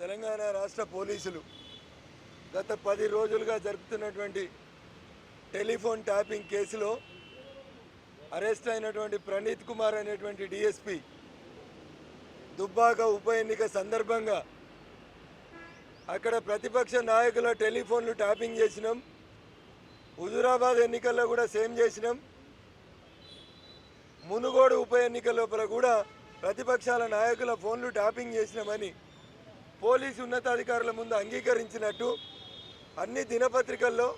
తెలంగాణ రాష్ట్ర పోలీసులు గత పది రోజులుగా జరుపుతున్నటువంటి టెలిఫోన్ ట్యాపింగ్ కేసులో అరెస్ట్ అయినటువంటి ప్రణీత్ కుమార్ అనేటువంటి డిఎస్పి దుబ్బాక ఉప ఎన్నిక సందర్భంగా అక్కడ ప్రతిపక్ష నాయకుల టెలిఫోన్లు ట్యాపింగ్ చేసినాం. హుజురాబాద్ ఎన్నికల్లో కూడా సేమ్ చేసినాం. మునుగోడు ఉప ఎన్నిక లోపల కూడా ప్రతిపక్షాల నాయకుల ఫోన్లు ట్యాపింగ్ చేసినామని పోలీసు ఉన్నతాధికారుల ముందు అంగీకరించినట్టు అన్ని దినపత్రికల్లో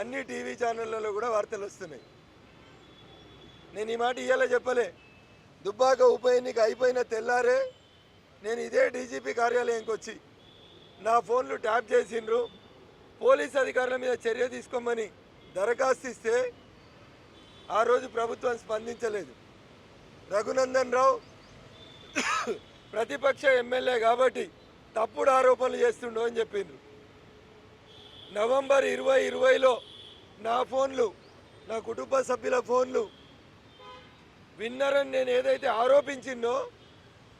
అన్ని టీవీ ఛానళ్ళలో కూడా వార్తలు వస్తున్నాయి. నేను ఈ మాట ఇయ్యాల చెప్పలే? దుబ్బాక ఉప ఎన్నిక అయిపోయిన తెల్లారే నేను ఇదే డీజీపీ కార్యాలయంకి వచ్చి నా ఫోన్లు ట్యాప్ చేసిండ్రు. పోలీస్ అధికారుల మీద చర్య తీసుకోమని దరఖాస్తు ఇస్తే ఆ రోజు ప్రభుత్వం స్పందించలేదు. రఘునందన్ రావు ప్రతిపక్ష ఎమ్మెల్యే కాబట్టి తప్పుడు ఆరోపణలు చేస్తుండో అని చెప్పిండ్రు. నవంబర్ ఇరవై ఇరవైలో నా ఫోన్లు నా కుటుంబ సభ్యుల ఫోన్లు విన్నరని నేను ఏదైతే ఆరోపించిందో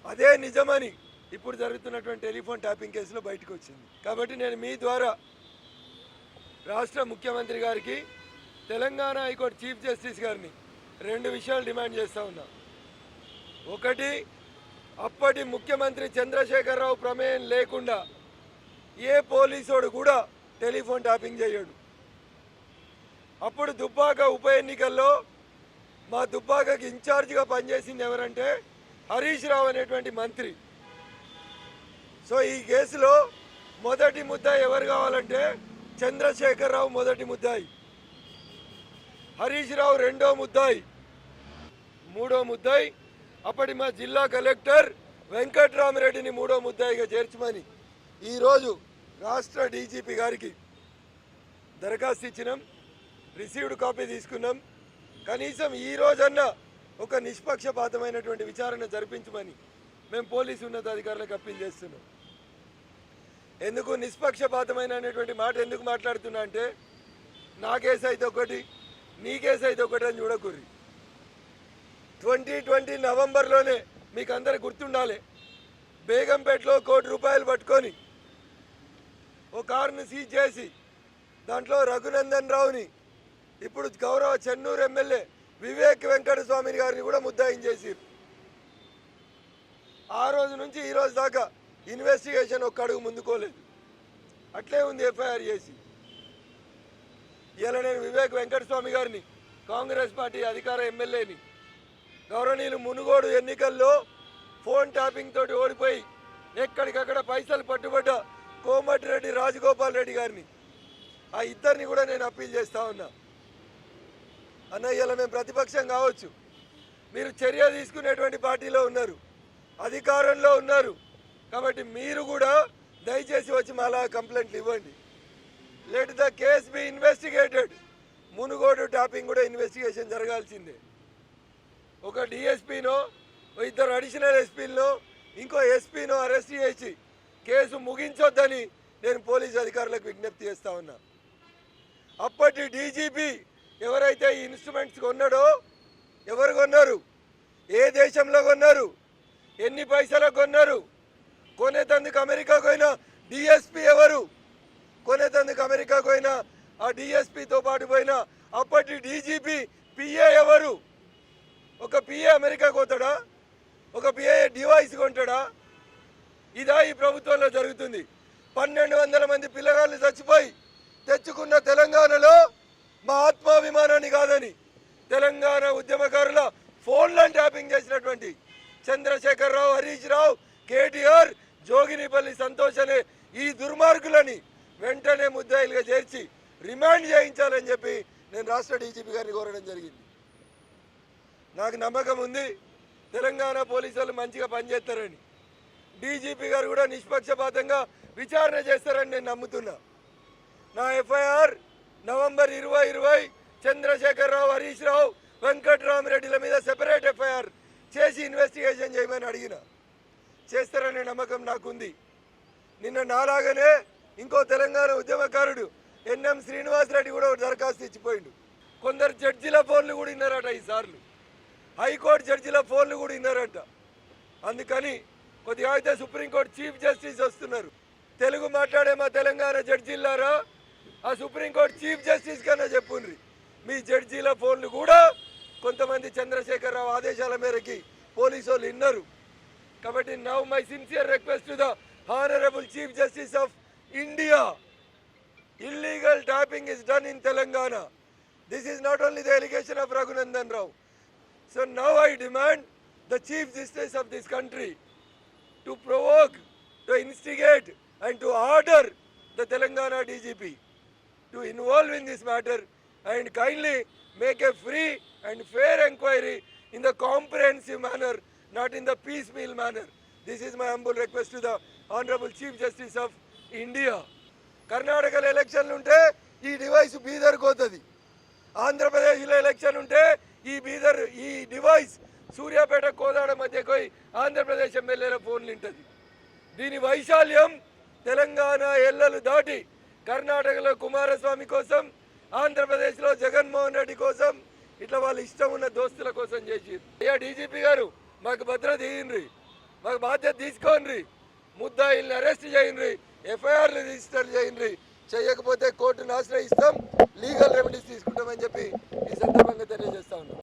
అదే నిజమని ఇప్పుడు జరుగుతున్నటువంటి టెలిఫోన్ ట్యాపింగ్ కేసులో బయటకు వచ్చింది కాబట్టి నేను మీ ద్వారా రాష్ట్ర ముఖ్యమంత్రి గారికి తెలంగాణ హైకోర్టు చీఫ్ జస్టిస్ గారిని రెండు విషయాలు డిమాండ్ చేస్తా ఉన్నా. ఒకటి అప్పటి ముఖ్యమంత్రి చంద్రశేఖరరావు ప్రమేయం లేకుండా ఏ పోలీసోడు కూడా టెలిఫోన్ ట్యాపింగ్ చేయడు. అప్పుడు దుబ్బాక ఉప ఎన్నికల్లో మా దుబ్బాకకి ఇన్ఛార్జిగా పనిచేసింది ఎవరంటే హరీష్ రావు అనేటువంటి మంత్రి. సో ఈ కేసులో మొదటి ముద్దాయి ఎవరు కావాలంటే చంద్రశేఖరరావు మొదటి ముద్దాయి. హరీష్ రావు రెండో ముద్దాయి. మూడో ముద్దాయి. అప్పటి మా జిల్లా కలెక్టర్ వెంకట్రామరెడ్డిని మూడో ముద్దాయిగా చేర్చమని ఈరోజు రాష్ట్ర డీజీపీ గారికి దరఖాస్తు ఇచ్చినాం రిసీవ్డ్ కాపీ తీసుకున్నాం. కనీసం ఈ రోజన్నా ఒక నిష్పక్షపాతమైనటువంటి విచారణ జరిపించమని మేము పోలీసు ఉన్నతాధికారులకు అప్పీల్ చేస్తున్నాం. ఎందుకు నిష్పక్షపాతమైన అనేటువంటి మాట ఎందుకు మాట్లాడుతున్నా అంటే నా కేసు అయితే ఒకటి నీ కేసు అయితే ఒకటి అని చూడకూరి ట్వంటీ ట్వంటీ నవంబర్లోనే మీకు అందరు గుర్తుండాలి. బేగంపేటలో కోటి రూపాయలు పట్టుకొని ఓ కారుని సీజ్ చేసి దాంట్లో రఘునందన్ రావుని ఇప్పుడు గౌరవ చెన్నూరు ఎమ్మెల్యే వివేక్ వెంకట స్వామిని గారిని కూడా ముద్దాయించేసారు ఆ రోజు నుంచి ఈ రోజు దాకా ఇన్వెస్టిగేషన్ ఒక్క అడుగు ముందుకోలేదు. అట్లే ఉంది ఎఫ్ఐఆర్ చేసి. ఇలా నేను వివేక్ వెంకటస్వామి గారిని కాంగ్రెస్ పార్టీ అధికార ఎమ్మెల్యేని గౌరవనీయులు మునుగోడు ఎన్నికల్లో ఫోన్ ట్యాపింగ్ తోటి ఓడిపోయి ఎక్కడికక్కడ పైసలు పట్టుబడ్డ కోమటిరెడ్డి రాజగోపాల్ రెడ్డి గారిని. ఆ ఇద్దరిని కూడా నేను అప్పీల్ చేస్తా ఉన్నా. అన్నయ్యలో మేము ప్రతిపక్షం కావచ్చు. మీరు చర్య తీసుకునేటువంటి పార్టీలో ఉన్నారు. అధికారంలో ఉన్నారు. కాబట్టి మీరు కూడా దయచేసి వచ్చి మాలా కంప్లైంట్లు ఇవ్వండి. Let the case be investigated Munugode tapping కూడా ఇన్వెస్టిగేషన్ జరగాల్సిందే. ఒక డిఎస్పీను ఇద్దరు అడిషనల్ ఎస్పీలను ఇంకో ఎస్పీను అరెస్ట్ చేసి కేసు ముగించొద్దని నేను పోలీస్ అధికారులకు విజ్ఞప్తి చేస్తా ఉన్నా. అప్పటి డీజీపీ ఎవరైతే ఈ ఇన్స్ట్రుమెంట్స్ కొన్నాడో ఎవరు కొన్నారు? ఏ దేశంలో కొన్నారు? ఎన్ని పైసలకు కొన్నారు? కొనేతందుకు అమెరికాకు పోయిన డిఎస్పీ ఎవరు? కొనేతందుకు అమెరికాకు పోయిన ఆ డిఎస్పీతో పాటు పోయిన అప్పటి డీజీపీ పిఏ ఎవరు? ఒక పిఏ అమెరికాకు పోతాడా? ఒక పిఏ డివైస్ కొంటాడా? ఇదా ఈ ప్రభుత్వంలో జరుగుతుంది. పన్నెండు వందల మంది పిల్లగాళ్ళు చచ్చిపోయి తెచ్చుకున్న తెలంగాణలో మా ఆత్మాభిమానాన్ని కాదని తెలంగాణ ఉద్యమకారుల ఫోన్లను ట్యాపింగ్ చేసినటువంటి చంద్రశేఖర్ రావు హరీష్ రావు కేటీఆర్ జోగినిపల్లి సంతోష్ అనే ఈ దుర్మార్గులని వెంటనే ముద్దాయిలుగా చేర్చి రిమాండ్ చేయించాలని చెప్పి నేను రాష్ట్ర డీజీపీ గారిని కోరడం జరిగింది. నాకు నమ్మకం ఉంది. తెలంగాణ పోలీసు వాళ్ళు మంచిగా పనిచేస్తారని. డీజీపీ గారు కూడా నిష్పక్షపాతంగా విచారణ చేస్తారని నేను నమ్ముతున్నా. నా ఎఫ్ఐఆర్ నవంబర్ ఇరవై ఇరవై చంద్రశేఖరరావు హరీష్ రావు వెంకట్రామరెడ్డిల మీద సెపరేట్ ఎఫ్ఐఆర్ చేసి ఇన్వెస్టిగేషన్ చేయమని అడిగిన. చేస్తారనే నమ్మకం నాకుంది. నిన్న నాలాగనే ఇంకో తెలంగాణ ఉద్యమకారుడు ఎన్ఎం శ్రీనివాసరెడ్డి కూడా దరఖాస్తు ఇచ్చిపోయిండు. కొందరు జడ్జిల ఫోన్లు కూడా విన్నారట ఈసార్లు హైకోర్టు జడ్జిల ఫోన్లు కూడా విన్నారంట. అందుకని కొద్దిగా అయితే సుప్రీంకోర్టు చీఫ్ జస్టిస్ వస్తున్నారు. తెలుగు మాట్లాడే మా తెలంగాణ జడ్జీలారా ఆ సుప్రీంకోర్టు చీఫ్ జస్టిస్ కన్నా చెప్పుండ్రి. మీ జడ్జీల ఫోన్లు కూడా కొంతమంది చంద్రశేఖరరావు ఆదేశాల మేరకి పోలీసు వాళ్ళు విన్నారు. కాబట్టి now my sincere request to the honourable chief justice of India. Illegal tapping is done in Telangana. This is not only the allegation of Raghunandan Rao. So now I demand the Chief Justice of this country to provoke, to instigate and to order the Telangana DGP to involve in this matter and kindly make a free and fair inquiry in the comprehensive manner, not in the piecemeal manner. This is my humble request to the Honorable Chief Justice of India. కర్ణాటకలో ఎలక్షన్లు ఉంటే ఈ device బీదర్కి పోతుంది ఆంధ్రప్రదేశ్లో election ఉంటే ఈ బీదర్ ఈ device Suryapet Kodad మధ్యకు పోయి ఆంధ్రప్రదేశ్ ఎమ్మెల్యేల ఫోన్లు ఉంటుంది దీని వైశాల్యం తెలంగాణ ఎల్లలు దాటి కర్ణాటకలో కుమారస్వామి కోసం ఆంధ్రప్రదేశ్లో జగన్మోహన్ రెడ్డి కోసం ఇట్లా వాళ్ళ ఇష్టం ఉన్న దోస్తుల కోసం చేసి అయ్యా డీజీపీ గారు మాకు భద్రత ఇయ్యండి మాకు బాధ్యత తీసుకోండి ముద్దాయిల్ని అరెస్ట్ చేయండి ఎఫ్ఐఆర్లు రిజిస్టర్ చేయండి చేయకపోతే కోర్టును ఆశ్రయిస్తాం లీగల్ రెమెడీస్ తీసుకుంటామని చెప్పి ఈ సందర్భంగా తెలియజేస్తా ఉన్నాం.